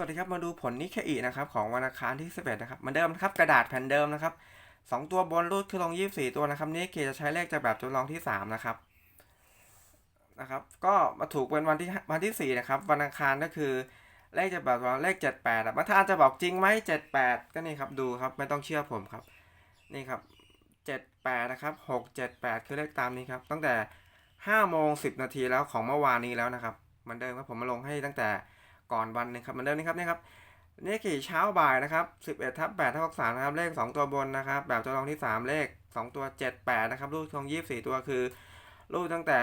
วัสดีครับมาดูผลนิเคอีนะครับของวันอังคารที่ 11 นะครับเหมือนเดิมนะครับกระดาษแผ่นเดิมนะครับสองตัวบนรูดคือลง 24 ตัวนะครับนิเคจะใช้เลขจากแบบจำลองที่ 3 นะครับนะครับก็มาถูกเป็นวันที่วันที่ 4 นะครับ วันอังคารก็คือเลขจะแบบว่าเลข 78อะบาท่านจะบอกจริงไหม78 ก็นี่ครับดูครับไม่ต้องเชื่อผมครับนี่ครับ 78 นะครับ 678 คือเลขตามนี้ครับตั้งแต่5โมง10 นาทีแล้วของเมื่อวานนี้แล้วนะครับเหมือนเดิมครับผมมาลงให้ตั้งแต่ ก่อนวันหนึงครับเหมือนเดิมนี่ครับนี่ครับนี่กี่เช้าบ่ายนะครับ 11ทับ8ทับ3นะครับเลข 2 ตัวบนนะครับ แบบจำลองที่ 3 เลข 2 ตัว 78 นะครับรูดของ 24 ตัวคือ รูดตั้งแต่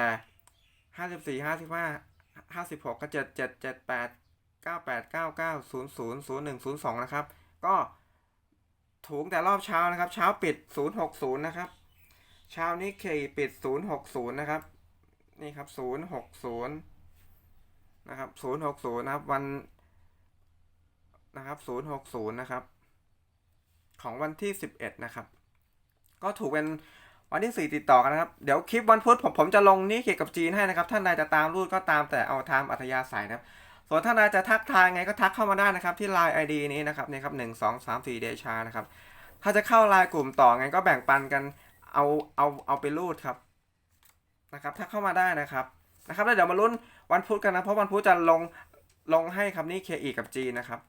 54 55 56ก็7 7 7 8 98 99 00 01 02 นะครับ ก็ถูกแต่รอบเช้านะครับ เช้าปิด 060 นะครับ เช้านี้เคปิด 060 นะครับ นี่ครับ 060 นะครับศูนย์หกศูนย์นะครับวันนะครับศูนย์หกศูนย์นะครับ ของวันที่สิบเอ็ดนะครับ ก็ถูกเป็นวันที่สี่ติดต่อกันนะครับ เดี๋ยวคลิปวันพุธผมผมจะลงนี่เกี่ยวกับจีนให้นะครับ ท่านใดจะตามรูดก็ตามแต่เอาตามอัธยาศัยนะครับ ส่วนท่านใดจะทักทายไงก็ทักเข้ามาได้นะครับ ที่ Line ID นี้นะครับนี่ครับหนึ่งสองสามสี่เดชานะครับ ถ้าจะเข้าไลน์กลุ่มต่อไงก็แบ่งปันกันเอาเอาเอาไปรูดครับนะครับถ้าเข้ามาได้นะครับ นะครับแล้วเดี๋ยวมาลุ้นวันพุธกันนะ เพราะวันพุธจะลงลงให้คำนี้เคอีกับจีนะครับ